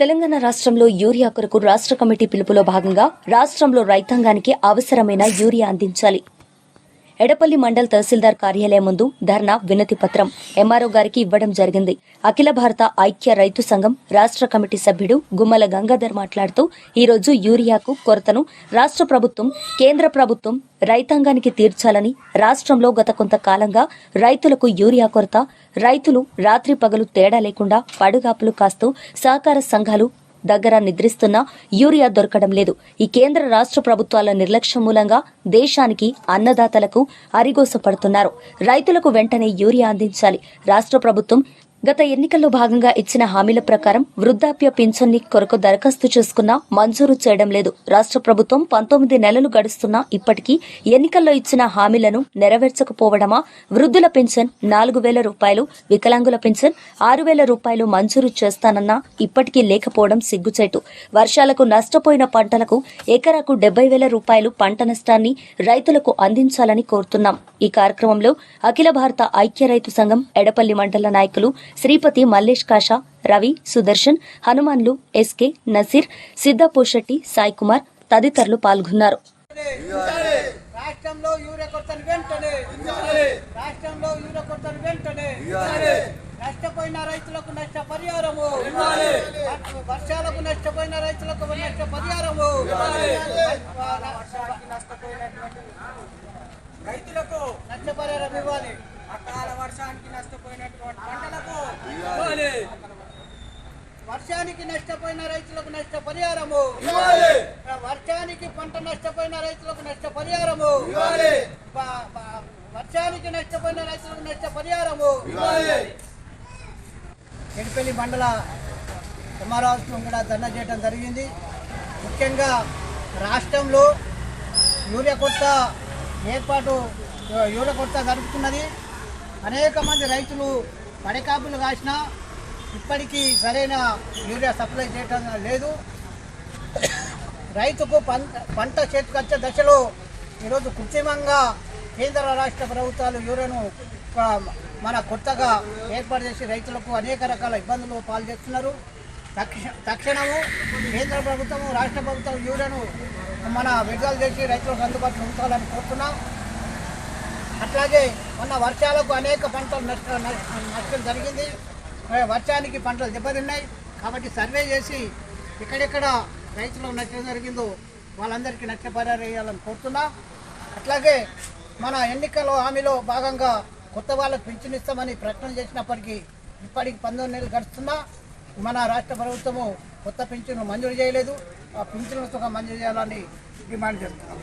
తెలంగాణ రాష్ట్రంలో యూరియా కొరకు రాష్ట్ర కమిటీ పిలుపులో భాగంగా రాష్ట్రంలో రైతాంగానికి అవసరమైన యూరియా అందించాలి. ఎడపల్లి మండల్ తహసీల్దార్ కార్యాలయం ముందు ధర్నా వినతి పత్రం ఎంఆర్ఓ గారికి ఇవ్వడం జరిగింది. అఖిల భారత ఐక్య రైతు సంఘం రాష్ట్ర కమిటీ సభ్యుడు గుమ్మల గంగాధర్ మాట్లాడుతూ ఈరోజు యూరియాకు కొరతను రాష్ట్ర ప్రభుత్వం కేంద్ర ప్రభుత్వం రైతాంగానికి తీర్చాలని రాష్ట్రంలో గత కొంతకాలంగా రైతులకు యూరియా కొరత రైతులు రాత్రి పగలు తేడా లేకుండా పడుగాపులు కాస్తూ సహకార సంఘాలు దగ్గర నిద్రిస్తున్న యూరియా దొరకడం లేదు. ఈ కేంద్ర రాష్ట్ర ప్రభుత్వాల నిర్లక్ష్యం మూలంగా దేశానికి అన్నదాతలకు అరిగోసపడుతున్నారు రైతులకు వెంటనే యూరియా అందించాలి. రాష్ట్ర ప్రభుత్వం గత ఎన్నికల్లో భాగంగా ఇచ్చిన హామీల ప్రకారం వృద్ధాప్య పింఛన్ని కొరకు దరఖాస్తు చేసుకున్నా మంజూరు చేయడం లేదు. రాష్ట్ర ప్రభుత్వం పంతొమ్మిది నెలలు గడుస్తున్నా ఇప్పటికీ ఎన్నికల్లో ఇచ్చిన హామీలను నెరవేర్చకపోవడమా? వృద్ధుల పెన్షన్ నాలుగు వేల రూపాయలు వికలాంగుల పెన్షన్ ఆరు వేల రూపాయలు మంజూరు చేస్తానన్నా ఇప్పటికీ లేకపోవడం సిగ్గుచేటు. వర్షాలకు నష్టపోయిన పంటలకు ఎకరాకు డెబ్బై వేల రూపాయలు పంట నష్టాన్ని రైతులకు అందించాలని కోరుతున్నాం. ఈ కార్యక్రమంలో అఖిల భారత ఐక్య రైతు సంఘం ఎడపల్లి మండల నాయకులు శ్రీపతి మల్లేష్ కాషా రవి సుదర్శన్ హనుమాన్లు ఎస్కే నసీర్ సిద్దపోషెట్టి సాయి కుమార్ తదితరులు పాల్గొన్నారు. రాష్ట్రంలో యూరియా కొరతను వెంటనే. రాష్ట్రంలో యూరియా కొరతను వెంటనే. నష్టపోయిన రైతులకు నష్ట పరిహారము వర్షాలకు నష్టపోయిన రైతులకు నష్ట పరిహారము వర్షానికి నష్టపోయినటువంటి రైతులకు నష్టపరిహారం ఇవ్వాలి అకాల వర్షానికి నష్టపోయినటువంటి పంటలకు వర్షానికి నష్టపోయిన రైతులకు నష్ట పరిహారము వర్షానికి పంట నష్టపోయిన రైతులకు నష్ట పరిహారము వర్షానికి నష్టపోయిన రైతులకు నష్ట పరిహారము ఎడిపల్లి మండల ఎంఆర్ఆర్స్ను కూడా ధర్నా చేయడం జరిగింది. ముఖ్యంగా రాష్ట్రంలో యూరియా కొత్త ఏర్పాటు యూరియా కొత్త జరుగుతున్నది. అనేక మంది రైతులు పడకాపులు కాసినా ఇప్పటికీ సరైన యూరియా సప్లై చేయటం లేదు. రైతుకు పంట పంట దశలో ఈరోజు కృత్రిమంగా కేంద్ర రాష్ట్ర ప్రభుత్వాలు యూరియాను మన కొత్తగా ఏర్పాటు చేసి రైతులకు అనేక రకాల ఇబ్బందులు పాలు చేస్తున్నారు. తక్షణము కేంద్ర ప్రభుత్వము రాష్ట్ర ప్రభుత్వం యూరియాను మన విడుదల చేసి రైతులకు అందుబాటులో ఉంచాలని కోరుతున్నాం. అట్లాగే మొన్న వర్షాలకు అనేక పంటలు నష్టం నష్టం జరిగింది. వర్షానికి పంటలు దెబ్బతిన్నాయి. కాబట్టి సర్వే చేసి ఎక్కడెక్కడ రైతులకు నష్టం జరిగిందో వాళ్ళందరికీ నష్టపరిహారం వేయాలని కోరుతున్నా. అట్లాగే మన ఎన్నికల హామీలో భాగంగా కొత్త వాళ్ళకు పింఛన్ ఇస్తామని ప్రకటన చేసినప్పటికీ ఇప్పటికి పంతొమ్మిది నెలలు గడుస్తున్నా. మన రాష్ట్ర ప్రభుత్వము కొత్త పింఛను మంజూరు చేయలేదు. ఆ పింఛను మంజూరు చేయాలని డిమాండ్ చేస్తున్నాం.